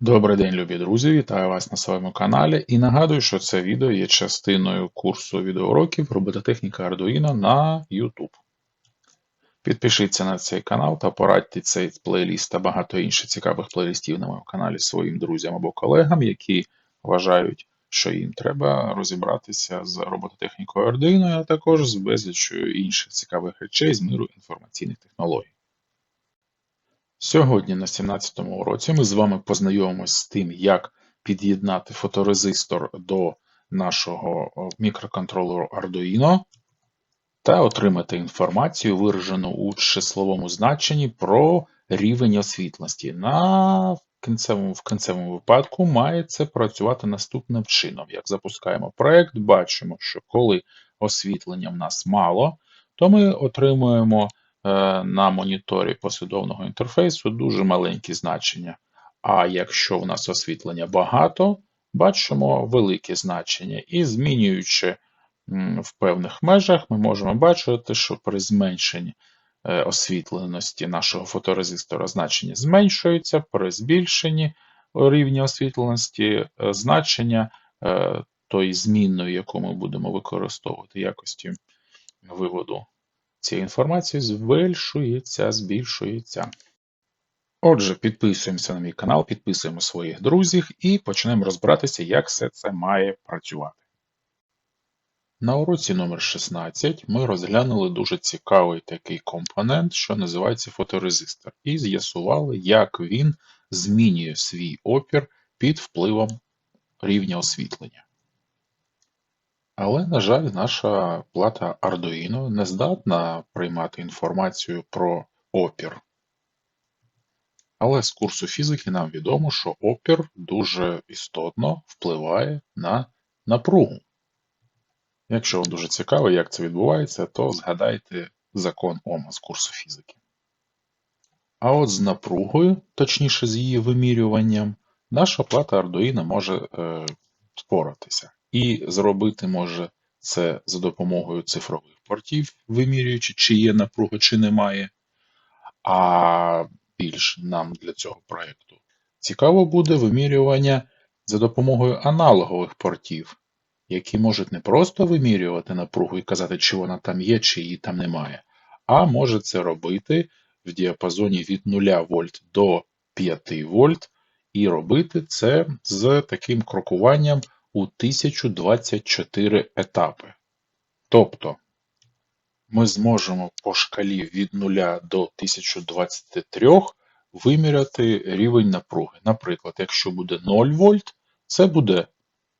Добрий день, любі друзі! Вітаю вас на своєму каналі і нагадую, що це відео є частиною курсу відеоуроків робототехніка Arduino на YouTube. Підпишіться на цей канал та порадьте цей плейліст та багато інших цікавих плейлістів на моєму каналі своїм друзям або колегам, які вважають, що їм треба розібратися з робототехнікою Arduino, а також з безлічою інших цікавих речей з миру інформаційних технологій. Сьогодні на 17-му уроці ми з вами познайомимось з тим, як під'єднати фоторезистор до нашого мікроконтролеру Arduino та отримати інформацію, виражену у числовому значенні про рівень освітленості. На кінцевому, в кінцевому випадку має це працювати наступним чином. Як запускаємо проект, бачимо, що коли освітлення в нас мало, то ми отримуємо на моніторі послідовного інтерфейсу дуже маленькі значення. А якщо в нас освітлення багато, бачимо великі значення. І змінюючи в певних межах, ми можемо бачити, що при зменшенні е, освітленості нашого фоторезистора значення зменшується, при збільшенні рівня освітленості е, значення тої змінної, яку ми будемо використовувати якості виводу Ця інформація збільшується, збільшується. Отже, підписуємося на мій канал, підписуємо своїх друзів і почнемо розбиратися, як все це має працювати. На уроці номер 16 ми розглянули дуже цікавий такий компонент, що називається фоторезистор, і з'ясували, як він змінює свій опір під впливом рівня освітлення. Але, на жаль, наша плата Arduino не здатна приймати інформацію про опір. Але з курсу фізики нам відомо, що опір дуже істотно впливає на напругу. Якщо вам дуже цікаво, як це відбувається, то згадайте закон Ома з курсу фізики. А от з напругою, точніше з її вимірюванням, наша плата Arduino може е, споратися. І зробити може це за допомогою цифрових портів, вимірюючи, чи є напруга, чи немає. А більш нам для цього проєкту цікаво буде вимірювання за допомогою аналогових портів, які можуть не просто вимірювати напругу і казати, чи вона там є, чи її там немає, а може це робити в діапазоні від 0 вольт до 5 вольт, і робити це з таким крокуванням у 1024 етапи. Тобто ми зможемо по шкалі від 0 до 1023 виміряти рівень напруги. Наприклад, якщо буде 0 вольт, це буде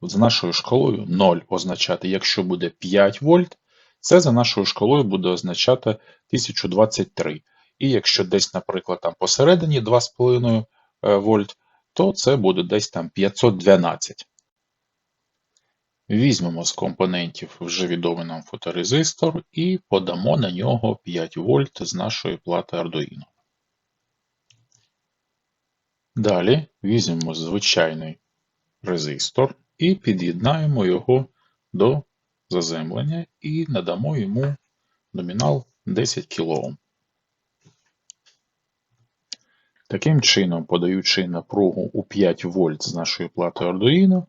за нашою шкалою 0 означати. Якщо буде 5 вольт, це за нашою шкалою буде означати 1023. І якщо десь, наприклад, там посередині 2,5 е, вольт, то це буде десь там 512. Візьмемо з компонентів вже відомий нам фоторезистор і подамо на нього 5 вольт з нашої плати Arduino. Далі візьмемо звичайний резистор і під'єднаємо його до заземлення і надамо йому номінал 10 кОм. Таким чином, подаючи напругу у 5 вольт з нашої плати Arduino,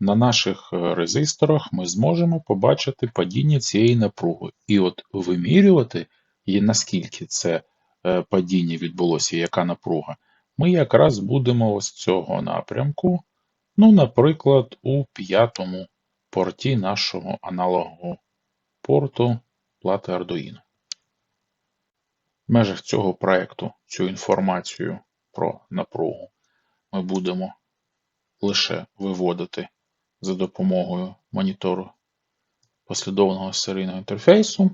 на наших е, резисторах ми зможемо побачити падіння цієї напруги. І от вимірювати, наскільки це е, падіння відбулося, яка напруга, ми якраз будемо ось цього напрямку. Ну, наприклад, у п'ятому порті нашого аналогового порту плати Arduino. В межах цього проєкту цю інформацію про напругу ми будемо лише виводити за допомогою монітору послідовного серійного інтерфейсу.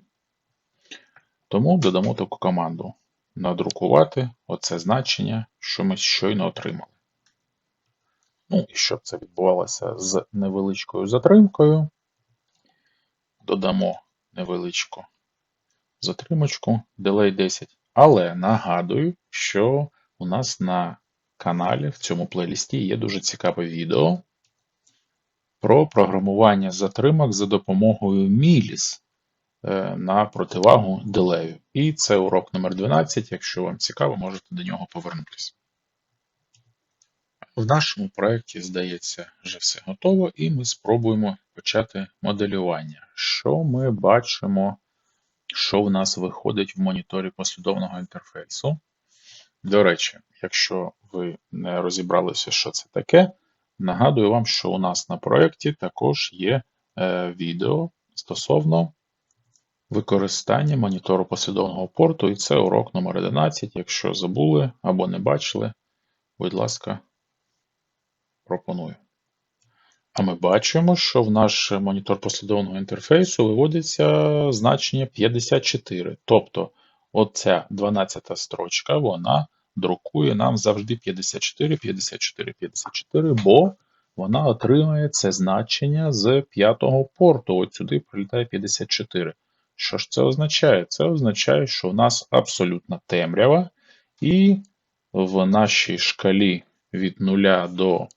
Тому додамо таку команду надрукувати оце значення, що ми щойно отримали. Ну, і щоб це відбувалося з невеличкою затримкою, додамо невеличку затримочку delay 10. Але нагадую, що у нас на каналі в цьому плейлісті є дуже цікаве відео про програмування затримок за допомогою Міліс е, на противагу делею. І це урок номер 12 Якщо вам цікаво, можете до нього повернутися. В нашому проєкті, здається, вже все готово, і ми спробуємо почати моделювання. Що ми бачимо, що в нас виходить в моніторі послідовного інтерфейсу? До речі, якщо ви не розібралися, що це таке, нагадую вам, що у нас на проєкті також є е, відео стосовно використання монітору послідовного порту, і це урок номер 11. Якщо забули або не бачили, будь ласка, пропоную. А ми бачимо, що в наш монітор послідовного інтерфейсу виводиться значення 54. Тобто, оця 12 строчка, вона друкує нам завжди 54, 54, 54, бо вона отримує це значення з п'ятого порту. От сюди прилітає 54. Що ж це означає? Це означає, що в нас абсолютна темрява, і в нашій шкалі від 0 до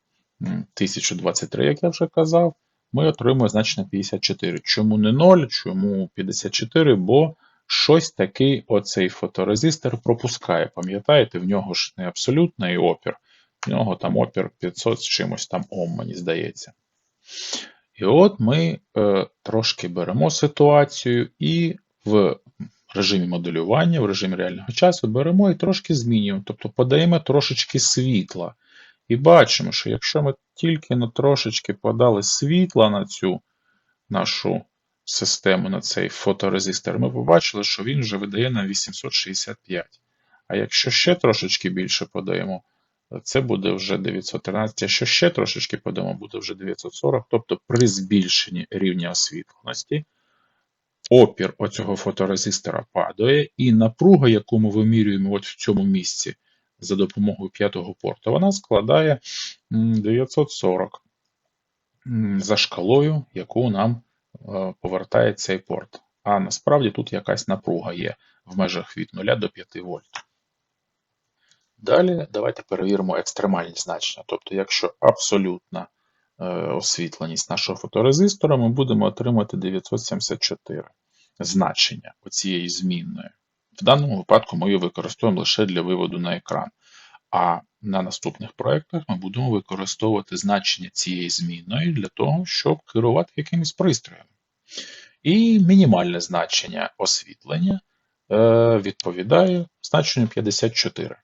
1023, як я вже казав, ми отримуємо значення 54. Чому не 0, чому 54? Бо щось такий оцей фоторезистор пропускає. Пам'ятаєте, в нього ж не абсолютний опір, в нього там опір 500 з чимось там Ом, мені здається. І от ми е, трошки беремо ситуацію і в режимі моделювання, в режимі реального часу беремо і трошки змінюємо, тобто подаємо трошечки світла. І бачимо, що якщо ми тільки на трошечки подали світла на цю нашу систему, на цей фоторезистор, ми побачили, що він вже видає на 865. А якщо ще трошечки більше подаємо, це буде вже 913, а що ще трошечки подамо, буде вже 940. Тобто при збільшенні рівня освітленості опір оцього фоторезистора падає, і напруга, яку ми вимірюємо от в цьому місці за допомогою п'ятого порту, вона складає 940 за шкалою, яку нам повертає цей порт. А насправді тут якась напруга є в межах від 0 до 5 вольт. Далі давайте перевіримо екстремальні значення. Тобто, якщо абсолютна е, освітленість нашого фоторезистора, ми будемо отримати 974 значення оцієї змінної. В даному випадку ми її використовуємо лише для виводу на екран. А на наступних проєктах ми будемо використовувати значення цієї змінної для того, щоб керувати якимось пристроєм. І мінімальне значення освітлення е, відповідає значенню 54.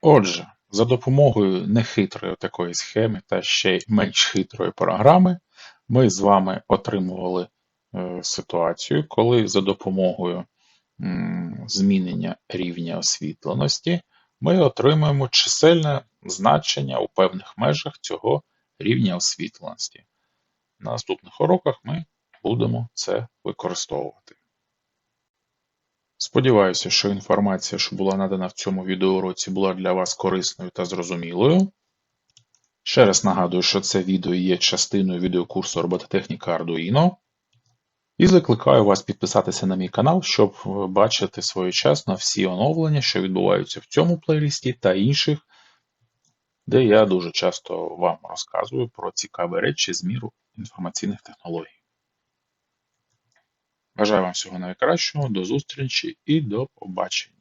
Отже, за допомогою нехитрої такої схеми та ще менш хитрої програми, ми з вами отримували е, ситуацію, коли за допомогою змінення рівня освітленості ми отримуємо чисельне значення у певних межах цього рівня освітленості. На наступних уроках ми будемо це використовувати. Сподіваюся, що інформація, що була надана в цьому відеоуроці, була для вас корисною та зрозумілою. Ще раз нагадую, що це відео є частиною відеокурсу робототехніка Arduino. І закликаю вас підписатися на мій канал, щоб бачити своєчасно всі оновлення, що відбуваються в цьому плейлісті та інших, де я дуже часто вам розказую про цікаві речі з міру інформаційних технологій. Бажаю вам всього найкращого, до зустрічі і до побачення!